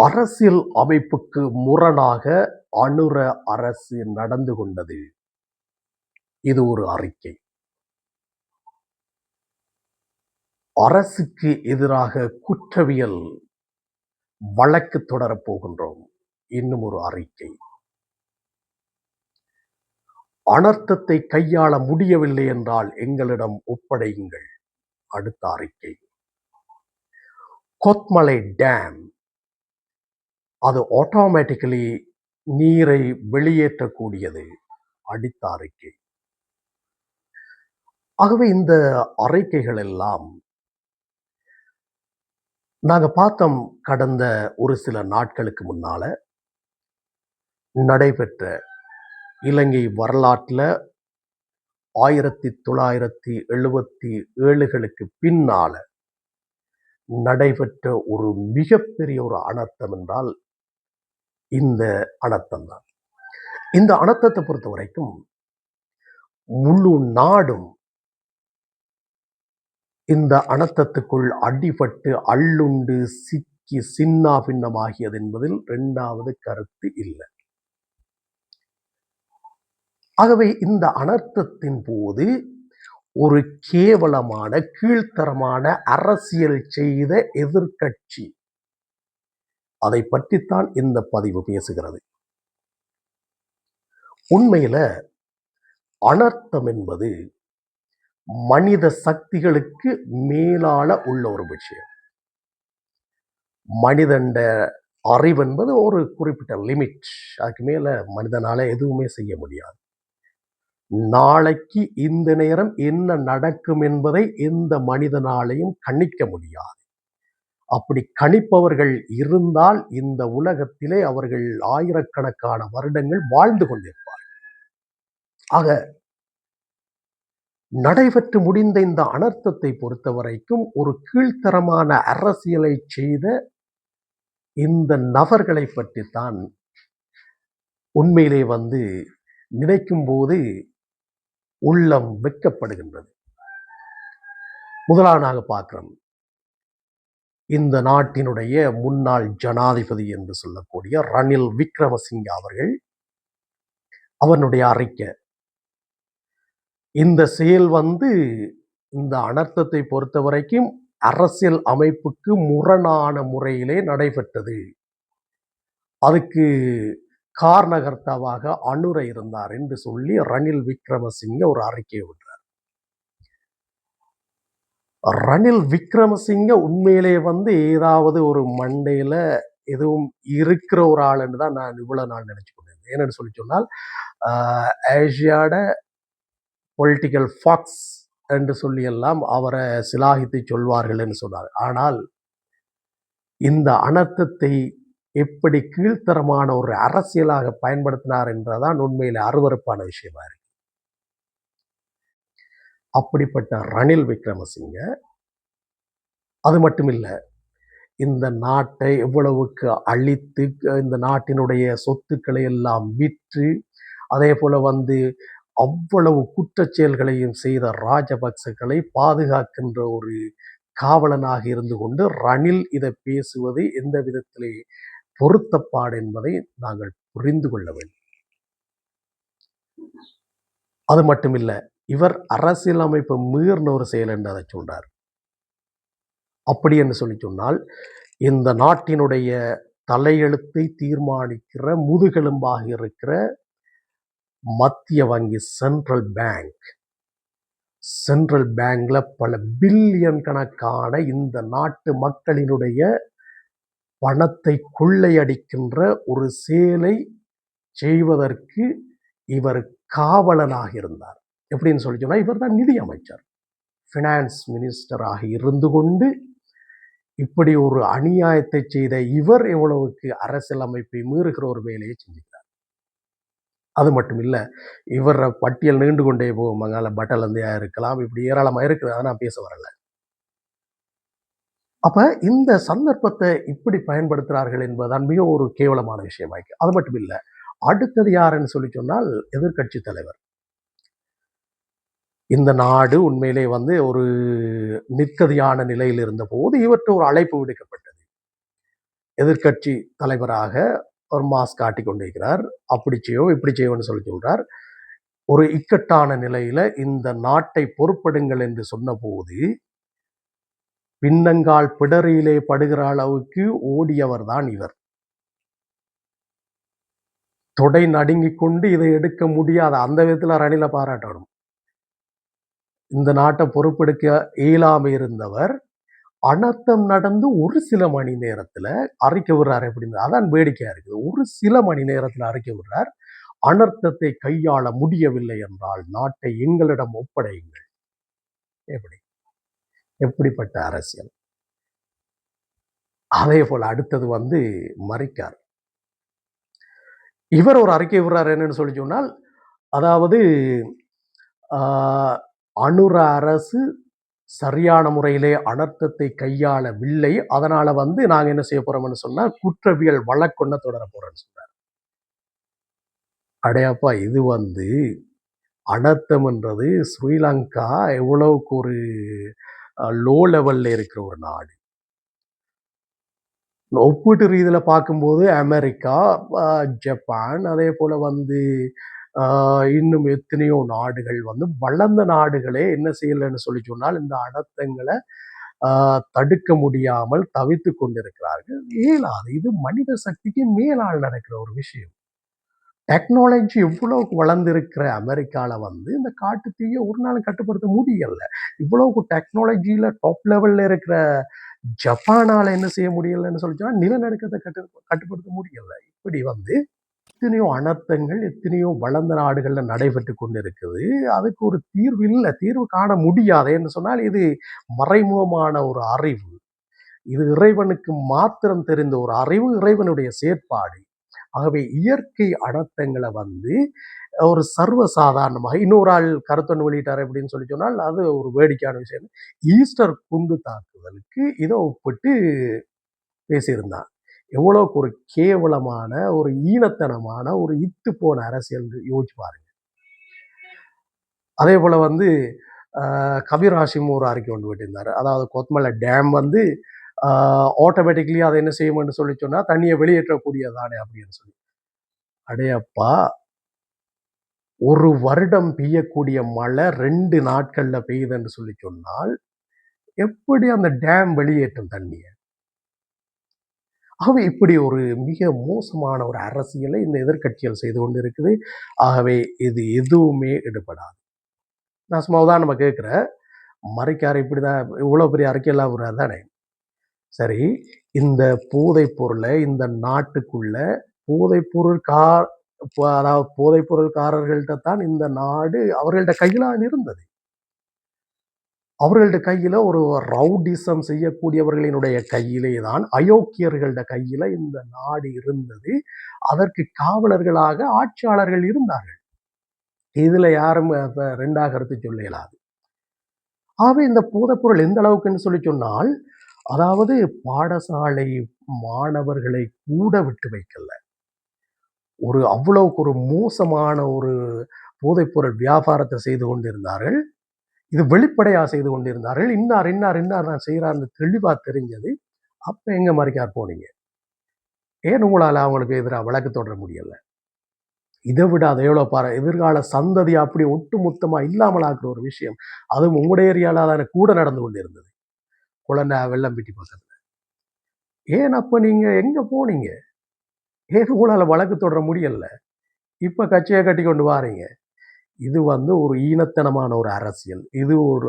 அரசியல் அமைப்புக்கு முரணாக அனுர அரசு நடந்து கொண்டது. இது ஒரு அறிக்கை. அரசுக்கு எதிராக குற்றவியல் வழக்கு தொடரப் போகின்றோம். இன்னும் ஒரு அறிக்கை. அனர்த்தத்தை கையாள முடியவில்லை என்றால் எங்களிடம் ஒப்படையுங்கள். அடுத்த அறிக்கை. கொத்மலை டேம் அது ஆட்டோமேட்டிக்கலி நீரை வெளியேற்றக்கூடியது அடித்த அறிக்கை ஆகவே இந்த அறிக்கைகள் எல்லாம் நாங்கள் பார்த்தோம் கடந்த ஒரு சில நாட்களுக்கு முன்னால நடைபெற்ற இலங்கை வரலாற்றில் ஆயிரத்தி தொள்ளாயிரத்தி எழுபத்தி ஏழுகளுக்கு பின்னால் நடைபெற்ற ஒரு மிகப்பெரிய ஒரு அனர்த்தம் என்றால் இந்த அனர்த்தம் தான் இந்த அனர்த்தத்தை பொறுத்த வரைக்கும் முழு நாடும் இந்த அனர்த்தத்துக்குள் அடிபட்டு அள்ளுண்டு சிக்கி சின்னா பின்னமாகியது என்பதில் இரண்டாவது கருத்து இல்லை. ஆகவே இந்த அனர்த்தத்தின் போது ஒரு கேவலமான கீழ்த்தரமான அரசியல் செய்த எதிர்க்கட்சி அதை பற்றித்தான் இந்த பதிவு பேசுகிறது. உண்மையில அனர்த்தம் என்பது மனித சக்திகளுக்கு மேலால உள்ள ஒரு விஷயம். மனிதண்ட அறிவு என்பது ஒரு குறிப்பிட்ட லிமிட். அதுக்கு மேல மனிதனால எதுவுமே செய்ய முடியாது. நாளைக்கு இந்த நேரம் என்ன நடக்கும் என்பதை எந்த மனிதனாலையும் கணிக்க முடியாது. அப்படி கணிப்பவர்கள் இருந்தால் இந்த உலகத்திலே அவர்கள் ஆயிரக்கணக்கான வருடங்கள் வாழ்ந்து கொண்டிருப்பார்கள். ஆக நடைபெற்று முடிந்த இந்த அனர்த்தத்தை பொறுத்த வரைக்கும் ஒரு கீழ்த்தரமான அரசியலை செய்த இந்த நபர்களை பற்றித்தான் உண்மையிலே வந்து நினைக்கும் போது உள்ளம் வெட்கப்படுகின்றது. முதலாவதாக பார்க்கிறோம். இந்த நாட்டினுடைய முன்னாள் ஜனாதிபதி என்று சொல்லக்கூடிய ரணில் விக்ரமசிங்க அவர்கள் அவனுடைய அறிக்கை. இந்த செயல் வந்து இந்த அனர்த்தத்தை பொறுத்த வரைக்கும் அரசியல் அமைப்புக்கு முரணான முறையிலே நடைபெற்றது. அதுக்கு காரணகர்த்தாவாக அனுரை இருந்தார் என்று சொல்லி ரணில் விக்ரமசிங்க ஒரு அறிக்கை விட்டு ரணில் விக்ரமசிங்க உண்மையிலே வந்து ஏதாவது ஒரு மண்டையில் எதுவும் இருக்கிற ஒரு ஆளுன்னு தான் நான் இவ்வளோ நாள் நினச்சி கொண்டிருந்தேன். ஏன்னு சொல்லி சொன்னால் ஏஷியாட பொலிட்டிக்கல் ஃபாக்ஸ் என்று சொல்லியெல்லாம் அவரை சிலாகித்து சொல்வார்கள் என்று சொன்னார். ஆனால் இந்த அனர்த்தத்தை எப்படி கீழ்த்தரமான ஒரு அரசியலாக பயன்படுத்தினார் என்றதான் உண்மையில் அருவருப்பான விஷயமா இருக்கு. அப்படிப்பட்ட ரணில் விக்ரமசிங்க அது மட்டும் இல்லை இந்த நாட்டை எவ்வளவுக்கு அழித்து இந்த நாட்டினுடைய சொத்துக்களை எல்லாம் விற்று அதே போல் வந்து அவ்வளவு குற்றச்செயல்களையும் செய்த ராஜபக்சகளை பாதுகாக்கின்ற ஒரு காவலனாக இருந்து கொண்டு ரணில் இதை பேசுவது எந்த விதத்திலே பொருத்தப்பாடு என்பதை நாங்கள் புரிந்து கொள்ள வேண்டும். அது மட்டுமில்லை இவர் அரசியலமைப்பை மீறின ஒரு செயல் என்று அதை சொல்றார். அப்படி என்று சொல்லி சொன்னால் இந்த நாட்டினுடைய தலையெழுத்தை தீர்மானிக்கிற முதுகெலும்பாக இருக்கிற மத்திய வங்கி சென்ட்ரல் பேங்க் சென்ட்ரல் பேங்க்ல பல பில்லியன் கணக்கான இந்த நாட்டு மக்களினுடைய பணத்தை கொள்ளையடிக்கின்ற ஒரு செயலை செய்வதற்கு இவர் காவலனாக இருந்தார். எப்படின்னு சொல்லி சொன்னால் இவர் தான் நிதி அமைச்சர். ஃபினான்ஸ் மினிஸ்டராக இருந்து கொண்டு இப்படி ஒரு அநியாயத்தை செய்த இவர் எவ்வளவுக்கு அரசியலமைப்பை மீறுகிற ஒரு வேலையை செஞ்சுக்கிறார். அது மட்டும் இல்லை இவர் பட்டியல் நீண்டு கொண்டே போகும். மங்கால பட்டலந்தையா இருக்கலாம் இப்படி ஏராளமா இருக்குது. அதை நான் பேச வரல. அப்ப இந்த சந்தர்ப்பத்தை இப்படி பயன்படுத்துகிறார்கள் என்பதுதான் மிக ஒரு கேவலமான விஷயமாயிருக்கு. அது மட்டும் இல்லை அடுத்தது யாருன்னு சொல்லி சொன்னால் எதிர்க்கட்சி தலைவர். இந்த நாடு உண்மையிலே வந்து ஒரு நிற்கதியான நிலையில் இருந்தபோது இவற்றை ஒரு அழைப்பு விடுக்கப்பட்டது. எதிர்க்கட்சி தலைவராக ஒரு மாஸ் காட்டி கொண்டிருக்கிறார் அப்படி செய்யோ இப்படி செய்யோன்னு சொல்லி சொல்றார். ஒரு இக்கட்டான நிலையில இந்த நாட்டை பொறுப்படுங்கள் என்று சொன்னபோது பின்னங்கால் பிடரியிலே படுகிற அளவுக்கு ஓடியவர் தான் இவர். தொடை நடுங்கிக் கொண்டு இதை எடுக்க முடியாத அந்த விதத்துல ரணில பாராட்டணும். இந்த நாட்டை பொறுப்பெடுக்க இயலாம இருந்தவர் அனர்த்தம் நடந்து ஒரு சில மணி நேரத்தில் அறிக்கை விடுறார். அப்படின்னு அதான் வேடிக்கையா இருக்குது. ஒரு சில மணி நேரத்தில் அறிக்கை விடுறார். அனர்த்தத்தை கையாள முடியவில்லை என்றால் நாட்டை எங்களிடம் ஒப்படையுங்கள். எப்படி? எப்படிப்பட்ட அரசியல்? அதே போல் அடுத்தது வந்து மறிக்கார். இவர் ஒரு அறிக்கை விடுறார் என்னன்னு சொல்லி சொன்னால் அதாவது ஆஹ், அனுர அரசு சரியான முறையிலே அனர்த்தத்தை கையாளவில்லை. அதனால வந்து நாங்க என்ன செய்ய போறோம்னு சொன்னா குற்றவியல் வழக்கொன்ன தொடர போறோம்னு சொல்றாரு. அடையாப்பா இது வந்து அனர்த்தம்ன்றது ஸ்ரீலங்கா எவ்வளவுக்கு ஒரு லோ லெவல்ல இருக்கிற ஒரு நாடு. ஒப்பீட்டு ரீதியில பார்க்கும்போது அமெரிக்கா ஜப்பான் அதே போல வந்து இன்னும் எத்தனையோ நாடுகள் வந்து வளர்ந்த நாடுகளே என்ன செய்யலைன்னு சொல்லி சொன்னால் இந்த அனர்த்தங்களை தடுக்க முடியாமல் தவித்து கொண்டிருக்கிறார்கள். இயலாது. இது மனித சக்திக்கு மேலால் நடக்கிற ஒரு விஷயம். டெக்னாலஜி இவ்வளவுக்கு வளர்ந்துருக்கிற அமெரிக்காவில் வந்து இந்த காட்டு தீயை ஒரு நாள் கட்டுப்படுத்த முடியல. இவ்வளவுக்கு டெக்னாலஜியில் டாப் லெவலில் இருக்கிற ஜப்பானால என்ன செய்ய முடியலன்னு சொல்லி சொன்னால் நிலநடுக்கத்தை கட்டு கட்டுப்படுத்த முடியல. இப்படி வந்து எத்தனையோ அனர்த்தங்கள் எத்தனையோ வளர்ந்த நாடுகளில் நடைபெற்று கொண்டிருக்குது. அதுக்கு ஒரு தீர்வு இல்லை. தீர்வு காண முடியாது என்று சொன்னால் இது மறைமுகமான ஒரு அறிவு. இது இறைவனுக்கு மாத்திரம் தெரிந்த ஒரு அறிவு இறைவனுடைய செயற்பாடு. ஆகவே இயற்கை அனர்த்தங்களை வந்து ஒரு சர்வ சாதாரணமாக இன்னொரு ஆள் கருத்தொன்று வெளியிட்டார் அப்படின்னு சொல்லி சொன்னால் அது ஒரு வேடிக்கையான விஷயம். ஈஸ்டர் குண்டு தாக்குதலுக்கு இதை ஒப்பிட்டு பேசியிருந்தான் எவ்வளவுக்கு ஒரு கேவலமான ஒரு ஈனத்தனமான ஒரு இத்து போன அரசியல் யோசிச்சு பாருங்க. அதே போல வந்து ஆஹ், கபீர் ஹாஷிம் ஒரு அறிக்கை கொண்டு விட்டிருந்தாரு. அதாவது கொத்மலை டேம் வந்து ஆட்டோமேட்டிக்லி அதை என்ன செய்யும்னு சொல்லி சொன்னால் தண்ணியை வெளியேற்றக்கூடியதானே அப்படின்னு சொல்லி. அடையப்பா! ஒரு வருடம் பெய்யக்கூடிய மழை ரெண்டு நாட்களில் பெய்யுதுன்னு சொல்லி சொன்னால் எப்படி அந்த டேம் வெளியேற்றும் தண்ணியை? ஆகவே இப்படி ஒரு மிக மோசமான ஒரு அரசியலை இந்த எதிர்க்கட்சிகள் செய்து கொண்டு இருக்குது ஆகவே இது எதுவுமே எடுபடாது. நான் சும்மா நம்ம கேட்குறேன். மறைக்கார இப்படிதான் இவ்வளோ பெரிய அறிக்கையெல்லாம் வர்றாரு தானே சரி இந்த போதைப் பொருளை இந்த நாட்டுக்குள்ள போதைப் பொருள் கார் இப்போ அதாவது போதைப் பொருள்காரர்கள்ட்ட தான் இந்த நாடு அவர்கள்ட்ட கையிலான் இருந்தது. அவர்கள்ட்ட கையில ஒரு ரவுடிசம் செய்யக்கூடியவர்களினுடைய கையிலே தான் அயோக்கியர்கள்ட கையில இந்த நாடு இருந்தது. அதற்கு காவலர்களாக ஆட்சியாளர்கள் இருந்தார்கள். இதில் யாரும் ரெண்டாக கருத்து சொல்ல இயலாது. ஆகவே இந்த போதைப்பொருள் எந்த அளவுக்குன்னு சொல்லி சொன்னால் அதாவது பாடசாலை மாணவர்களை கூட விட்டு வைக்கல. ஒரு அவ்வளவுக்கு ஒரு மோசமான ஒரு போதைப்பொருள் வியாபாரத்தை செய்து கொண்டிருந்தார்கள். இது வெளிப்படையாக செய்து கொண்டிருந்தார்கள். இன்னார் இன்னார் இன்னார் நான் செய்கிறார்னு தெளிவாக தெரிஞ்சது. அப்ப எங்க மறைக்கார் போனீங்க? ஏன் உங்களால அவங்களுக்கு எதிராக வழக்கு தொடர முடியல? இதை விட அதை எவ்வளவு பாரு எதிர்கால சந்ததி அப்படி ஒட்டுமொத்தமா இல்லாமல் ஆக்குற ஒரு விஷயம். அதுவும் உங்களுடைய ஏரியாவில் தானே கூட நடந்து கொண்டிருந்தது. குழந்தை வெள்ளம்பிட்டி பக்கத்தில். ஏன் அப்போ நீங்க எங்க போனீங்க? ஏன் உங்களால் வழக்கு தொடர முடியல? இப்ப கட்சியை கட்டி கொண்டு வாரீங்க. இது வந்து ஒரு ஈனத்தனமான ஒரு அரசியல். இது ஒரு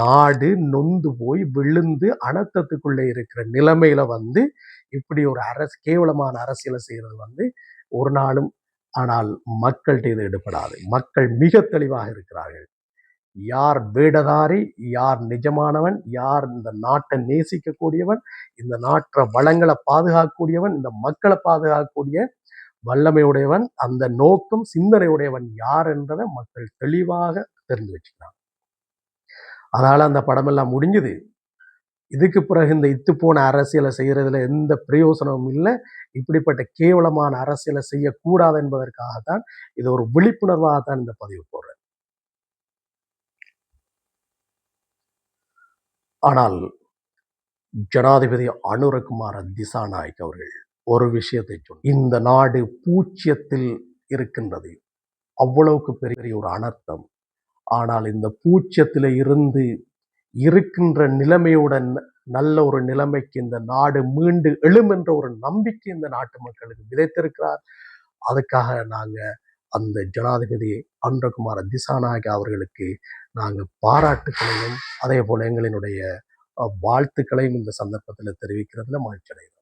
நாடு நொந்து போய் விழுந்து அனர்த்தத்துக்குள்ளே இருக்கிற நிலைமையில வந்து இப்படி ஒரு அரசு கேவலமான அரசியலை செய்கிறது வந்து ஒரு நாளும் ஆனால் மக்கள்கிட்ட இது எடுபடாது. மக்கள் மிக தெளிவாக இருக்கிறார்கள். யார் வேடதாரி யார் நிஜமானவன் யார் இந்த நாட்டை நேசிக்கக்கூடியவன் இந்த நாட்டை வளங்களை பாதுகாக்கக்கூடியவன் இந்த மக்களை பாதுகாக்கக்கூடிய வல்லமையுடையவன் அந்த நோக்கம் சிந்தனையுடையவன் யார் என்றதை மக்கள் தெளிவாக தெரிந்து வச்சுக்கிறாங்க அதனால் அந்த படமெல்லாம் முடிஞ்சுது. இதுக்கு பிறகு இந்த இத்து போன அரசியலை செய்யறதுல எந்த பிரயோசனமும் இல்லை. இப்படிப்பட்ட கேவலமான அரசியலை செய்யக்கூடாது என்பதற்காகத்தான் இது ஒரு விழிப்புணர்வாகத்தான் இந்த பதிவு போடுறேன். ஆனால் ஜனாதிபதி அனுரகுமார திசாநாயக் அவர்கள் ஒரு விஷயத்தை சொல். இந்த நாடு பூச்சியத்தில் இருக்கின்றது. அவ்வளவுக்கு பெரிய ஒரு அனர்த்தம். ஆனால் இந்த பூச்சியத்தில் இருந்து இருக்கின்ற நிலைமையுடன் நல்ல ஒரு நிலைமைக்கு இந்த நாடு மீண்டு எழும் என்ற ஒரு நம்பிக்கை இந்த நாட்டு மக்களுக்கு விதைத்திருக்கிறார். அதுக்காக நாங்கள் அந்த ஜனாதிபதி அன்றகுமார திசாநாயக அவர்களுக்கு நாங்கள் பாராட்டுக்களையும் அதே போல் எங்களினுடைய வாழ்த்துக்களையும் இந்த சந்தர்ப்பத்தில் தெரிவிக்கிறதுல மகிழ்ச்சி அடைகிறோம்